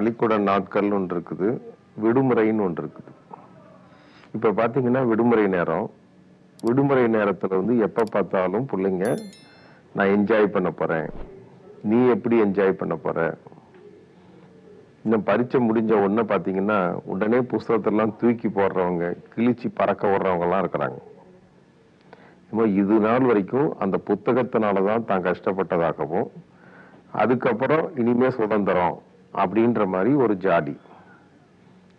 பள்ளிக்கூட நாட்கள்னு ஒன்று இருக்குது விடுமுறைன்னு ஒன்று இருக்குது. இப்போ பார்த்தீங்கன்னா விடுமுறை நேரம். விடுமுறை நேரத்தில் வந்து எப்போ பார்த்தாலும் பிள்ளைங்க நான் என்ஜாய் பண்ண போகிறேன் நீ எப்படி என்ஜாய் பண்ண போகிற இன்னும் பரீட்சை முடிஞ்ச உடனே பார்த்தீங்கன்னா உடனே புஸ்தகத்தெல்லாம் தூக்கி போடுறவங்க கிழிச்சு பறக்க விடுறவங்கலாம் இருக்கிறாங்க. இது நாள் வரைக்கும் அந்த புத்தகத்தினால தான் தான் கஷ்டப்பட்டதாகவும் அதுக்கப்புறம் இனிமே சுதந்திரம். அப்படின்ற மாதிரி ஒரு ஜாடி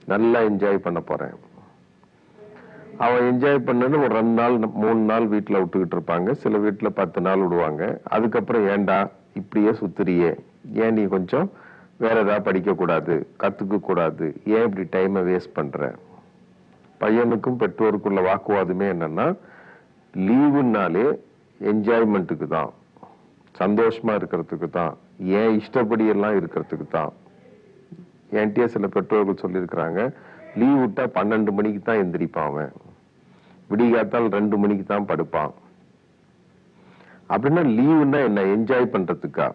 நல்லா என்ஜாய் பண்ண போறேன். அவன் என்ஜாய் பண்ணது ஒரு ரெண்டு நாள் மூணு நாள் வீட்டில் விட்டுக்கிட்டு இருப்பாங்க. சில வீட்டில் பத்து நாள் விடுவாங்க. அதுக்கப்புறம் ஏண்டா இப்படியே சுத்துறியே? ஏன் நீ கொஞ்சம் வேற ஏதாவது படிக்கக்கூடாது கற்றுக்கக்கூடாது கூடாது ஏன் இப்படி டைமை வேஸ்ட் பண்ற? பையனுக்கும் பெற்றோருக்குள்ள வாக்குவாதமே என்னன்னா லீவுனாலே என்ஜாய்மெண்ட்டுக்கு தான். சந்தோஷமா இருக்கிறதுக்கு தான். ஏன் இஷ்டப்படியெல்லாம் இருக்கிறதுக்கு தான். என்கிட்டயே சில பெற்றோர்கள் சொல்லியிருக்கிறாங்க லீவ் விட்டா பன்னெண்டு மணிக்கு தான் எந்திரிப்பான் அவன். விடிகாத்தால் ரெண்டு மணிக்கு தான் படுப்பான். அப்படின்னா லீவுன்னா என்ன? என்ஜாய் பண்றதுக்கா?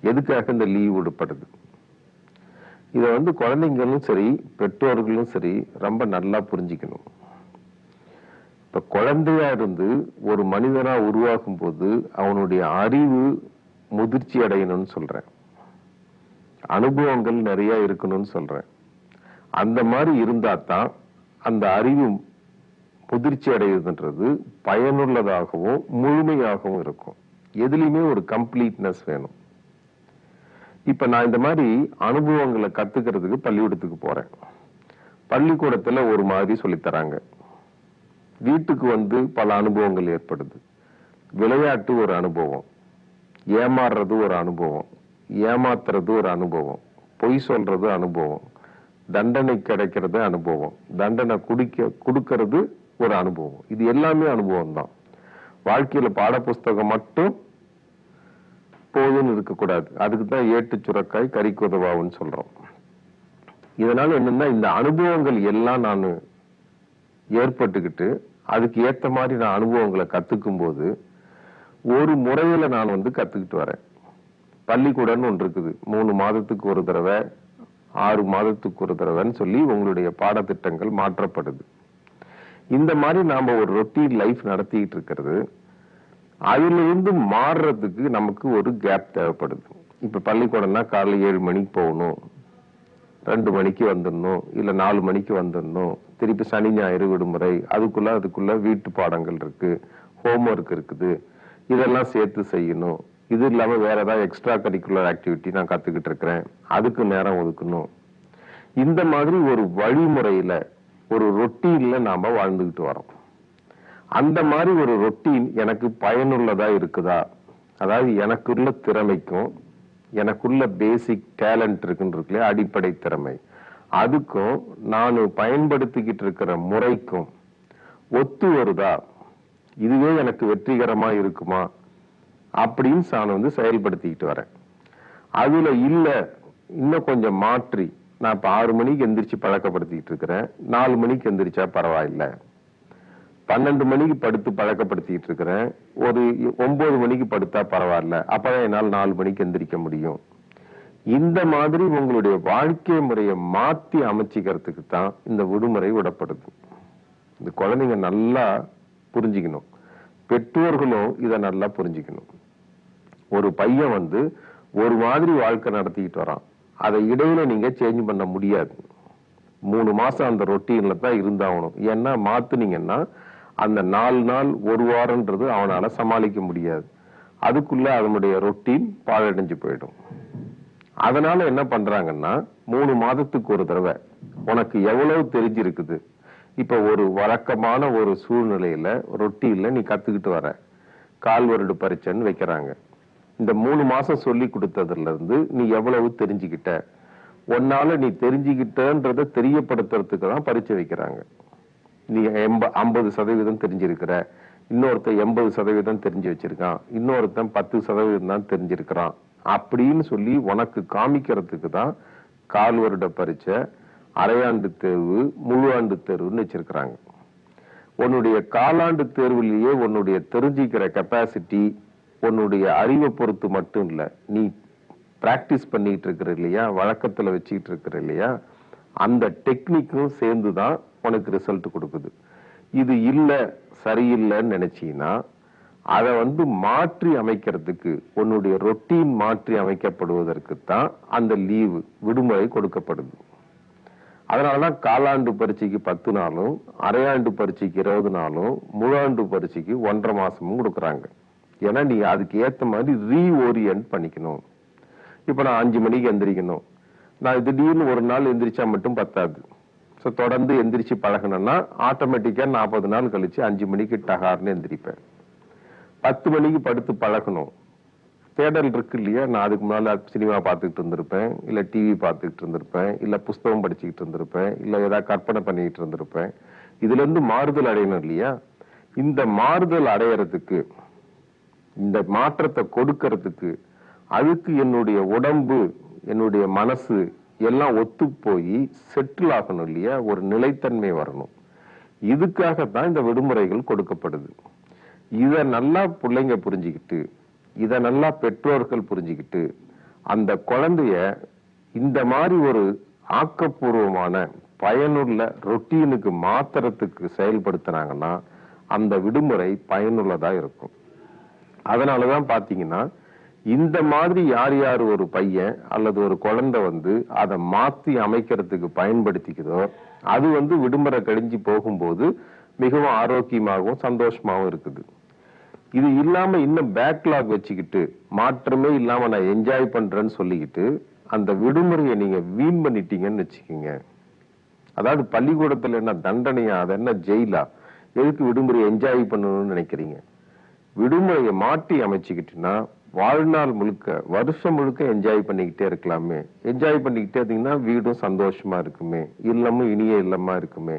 எதுக்காக இந்த லீவ் விடுப்படுது? இதை வந்து குழந்தைங்களும் சரி பெற்றோர்களும் சரி ரொம்ப நல்லா புரிஞ்சுக்கணும். இப்ப குழந்தையா இருந்து ஒரு மனிதனா உருவாகும் போது அவனுடைய அறிவு முதிர்ச்சி அடையணும்னு சொல்றேன். அனுபவங்கள் நிறைய இருக்கணும்னு சொல்றேன். அந்த மாதிரி இருந்தா தான் அந்த அறிவு முதிர்ச்சி அடையுதுன்றது பயனுள்ளதாகவும் முழுமையாகவும் இருக்கும். எதுலையுமே ஒரு கம்ப்ளீட்னஸ் வேணும். இப்ப நான் இந்த மாதிரி அனுபவங்களை கத்துக்கிறதுக்கு பள்ளிக்கூடத்துக்கு போறேன். பள்ளிக்கூடத்துல ஒரு மாதிரி சொல்லித்தராங்க வீட்டுக்கு வந்து பல அனுபவங்கள் ஏற்படுது. விளையாட்டு ஒரு அனுபவம். ஏமாறுறது ஒரு அனுபவம். ஏமாத்துறது ஒரு அனுபவம். பொய் சொல்றது அனுபவம். தண்டனை கிடைக்கிறது அனுபவம். தண்டனை குடிக்க கொடுக்கறது ஒரு அனுபவம். இது எல்லாமே அனுபவம் தான் வாழ்க்கையில பாடப்புஸ்தகம் மட்டும் போதும்னு இருக்கக்கூடாது. அதுக்கு தான் ஏட்டு சுரக்காய் கறிக்கு உதவாவுன்னு சொல்றோம். இதனால என்னன்னா இந்த அனுபவங்கள் எல்லாம் நான் ஏற்பட்டுக்கிட்டு அதுக்கு ஏத்த மாதிரி நான் அனுபவங்களை கத்துக்கும் போது ஒரு முறையில நான் வந்து கத்துக்கிட்டு வரேன். பள்ளிக்கூடம்னு ஒன்று இருக்குது. மூணு மாதத்துக்கு ஒரு தடவை ஆறு மாதத்துக்கு ஒரு தடவைன்னு சொல்லி உங்களுடைய பாடத்திட்டங்கள் மாற்றப்படுது. இந்த மாதிரி நாம் ஒரு ரொட்டீன் லைஃப் நடத்திக்கிட்டு இருக்கிறது. அதிலிருந்து மாறுறதுக்கு நமக்கு ஒரு கேப் தேவைப்படுது. இப்போ பள்ளிக்கூடம்னா காலைல ஏழு மணிக்கு போகணும். ரெண்டு மணிக்கு வந்துடணும். இல்லை நாலு மணிக்கு வந்துடணும். திருப்பி சனி ஞாயிறு விடுமுறை. அதுக்குள்ளே அதுக்குள்ளே வீட்டு பாடங்கள் இருக்குது ஹோம்ஒர்க் இருக்குது. இதெல்லாம் சேர்த்து செய்யணும். இது இல்லாமல் வேற ஏதாவது எக்ஸ்ட்ரா கரிக்குலர் ஆக்டிவிட்டி நான் கத்துக்கிட்டு இருக்கிறேன். அதுக்கு நேரம் ஒதுக்கணும். இந்த மாதிரி ஒரு வழிமுறையில ஒரு ரொட்டீன்ல நாம வாழ்ந்துகிட்டு வரோம். அந்த மாதிரி ஒரு ரொட்டீன் எனக்கு பயனுள்ளதா இருக்குதா? அதாவது எனக்குள்ள திறமைக்கும் எனக்குள்ள பேசிக் டேலண்ட் இருக்குன்னு அடிப்படை திறமை. அதுக்கும் நான் பயன்படுத்திக்கிட்டு இருக்கிற முறைக்கும் ஒத்து வருதா? இதுவே எனக்கு வெற்றிகரமா இருக்குமா? அப்படின்னு நான் வந்து செயல்படுத்திக்கிட்டு வரேன். அதுல இல்ல இன்னும் கொஞ்சம் மாற்றி நான் இப்போ ஆறு மணிக்கு எந்திரிச்சு பழக்கப்படுத்திக்கிட்டு இருக்கிறேன். நாலு மணிக்கு எந்திரிச்சா பரவாயில்ல. பன்னெண்டு மணிக்கு படுத்து பழக்கப்படுத்திக்கிட்டு இருக்கிறேன். ஒரு ஒன்பது மணிக்கு படுத்தா பரவாயில்ல. அப்பதான் என்னால் நாலு மணிக்கு எந்திரிக்க முடியும். இந்த மாதிரி உங்களுடைய வாழ்க்கை முறையை மாத்தி அமைச்சிக்கிறதுக்கு தான் இந்த விடுமுறை விடப்படுது. இந்த குழந்தைங்க நல்லா புரிஞ்சுக்கணும். பெற்றோர்களும் இதை நல்லா புரிஞ்சுக்கணும். ஒரு பையன் வந்து ஒரு மாதிரி வாழ்க்கை நடத்திக்கிட்டு வரான். அதை இடையில நீங்க சேஞ்ச் பண்ண முடியாது. மூணு மாசம் அந்த ரொட்டீன்ல தான் இருந்தாகணும். ஏன்னா மாத்துனீங்கன்னா அந்த நாலு நாள் ஒரு வாரம்ன்றது அவனால சமாளிக்க முடியாது. அதுக்குள்ள அதனுடைய ரொட்டீன் பாழடைஞ்சு போயிடும். அதனால என்ன பண்றாங்கன்னா மூணு மாதத்துக்கு ஒரு தடவை உனக்கு எவ்வளவு தெரிஞ்சிருக்குது? இப்ப ஒரு வழக்கமான ஒரு சூழ்நிலையில ரொட்டீன்ல நீ கத்துக்கிட்டு வர. கால் வருட பரீட்சைன்னு வைக்கிறாங்க. இந்த மூணு மாசம் சொல்லி கொடுத்ததுல இருந்து நீ எவ்வளவு தெரிஞ்சுக்கிட்ட? உன்னால் நீ தெரிஞ்சுக்கிட்டன்றத தெரியப்படுத்துறதுக்கு தான் பரிச்சை வைக்கிறாங்க. நீ எம்ப ஐம்பது சதவீதம் தெரிஞ்சிருக்கிற. இன்னொருத்தன் எண்பது சதவீதம் தெரிஞ்சு வச்சிருக்கான். இன்னொருத்தன் பத்து சதவீதம் தான் தெரிஞ்சிருக்கிறான். அப்படின்னு சொல்லி உனக்கு காமிக்கிறதுக்கு தான் கால் வருட பரீட்சை அரையாண்டு தேர்வு முழு ஆண்டு தேர்வுன்னு வச்சிருக்கிறாங்க. உன்னுடைய காலாண்டு தேர்வுலேயே உன்னுடைய தெரிஞ்சுக்கிற கெப்பாசிட்டி உன்னுடைய அறிவை பொறுத்து மட்டும் இல்ல நீ பிராக்டிஸ் பண்ணிட்டு இருக்கிற இல்லையா வழக்கத்துல வச்சுக்கிட்டு இருக்கிற இல்லையா அந்த டெக்னிக்கும் சேர்ந்து தான் உனக்கு ரிசல்ட் கொடுக்குது. இது இல்லை சரியில்லைன்னு நினைச்சீங்கன்னா அதை வந்து மாற்றி அமைக்கிறதுக்கு உன்னுடைய ரொட்டீன் மாற்றி அமைக்கப்படுவதற்கு தான் அந்த லீவு விடுமுறை கொடுக்கப்படுது. அதனால தான் காலாண்டு பரீட்சைக்கு பத்து நாளும் அரையாண்டு பரீட்சைக்கு இருபது நாளும் முழாண்டு பரீட்சைக்கு ஒன்றரை மாசமும் கொடுக்குறாங்க. ஏன்னா நீ அதுக்கு ஏற்ற மாதிரி ரீஓரியன்ட் பண்ணிக்கணும். இப்போ நான் அஞ்சு மணிக்கு எந்திரிக்கணும். நான் திடீர்னு ஒரு நாள் எந்திரிச்சா மட்டும் பத்தாது. ஸோ தொடர்ந்து எந்திரிச்சு பழகணும்னா ஆட்டோமேட்டிக்கா நாற்பது நாள் கழிச்சு அஞ்சு மணிக்கு டகார்னு எந்திரிப்பேன். பத்து மணிக்கு படுத்து பழகணும். தேடல் இருக்கு இல்லையா? நான் அதுக்கு முன்னால் சினிமா பார்த்துக்கிட்டு இருந்திருப்பேன். இல்லை டிவி பார்த்துக்கிட்டு இருந்திருப்பேன். இல்லை புஸ்தகம் படிச்சுக்கிட்டு இருந்திருப்பேன். இல்லை ஏதாவது கற்பனை பண்ணிக்கிட்டு இருந்திருப்பேன். இதுல இருந்து மாறுதல் அடையணும் இல்லையா? இந்த மாறுதல் அடையறதுக்கு இந்த மாற்றத்தை கொடுக்கறதுக்கு அதுக்கு என்னுடைய உடம்பு என்னுடைய மனசு எல்லாம் ஒத்து போய் செட்டில் ஆகணும் இல்லையா? ஒரு நிலைத்தன்மை வரணும். இதுக்காகத்தான் இந்த விடுமுறைகள் கொடுக்கப்படுது. இதை நல்லா பிள்ளைங்க புரிஞ்சுக்கிட்டு இதை நல்லா பெற்றோர்கள் புரிஞ்சுக்கிட்டு அந்த குழந்தைய இந்த மாதிரி ஒரு ஆக்கப்பூர்வமான பயனுள்ள ரொட்டீனுக்கு மாத்திரத்துக்கு செயல்படுத்தினாங்கன்னா அந்த விடுமுறை பயனுள்ளதாக இருக்கும். அதனாலதான் பாத்தீங்கன்னா இந்த மாதிரி யார் யார் ஒரு பையன் அல்லது ஒரு குழந்தை வந்து அதை மாத்தி அமைக்கிறதுக்கு பயன்படுத்திக்குதோ அது வந்து விடுமுறை கழிஞ்சு போகும்போது மிகவும் ஆரோக்கியமாகவும் சந்தோஷமாகவும் இருக்குது. இது இல்லாம இன்னும் பேக்லாக் வச்சுக்கிட்டு மாற்றமே இல்லாம நான் என்ஜாய் பண்றேன்னு சொல்லிக்கிட்டு அந்த விடுமுறையை நீங்க வீண் பண்ணிட்டீங்கன்னு வச்சுக்கோங்க. அதாவது பள்ளிக்கூடத்துல என்ன தண்டனையா அது என்ன ஜெயிலா எதுக்கு விடுமுறை என்ஜாய் பண்ணணும்னு நினைக்கிறீங்க? விடுமுறையை மாற்றி அமைச்சுக்கிட்டுன்னா வாழ்நாள் முழுக்க வருஷம் முழுக்க என்ஜாய் பண்ணிக்கிட்டே இருக்கலாமே. என்ஜாய் பண்ணிக்கிட்டே இருந்தீங்கன்னா வீடும் சந்தோஷமா இருக்குமே. இல்லமும் இனிய இல்லமா இருக்குமே.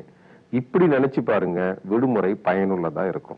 இப்படி நினைச்சு பாருங்க விடுமுறை பயனுள்ளதா இருக்கும்.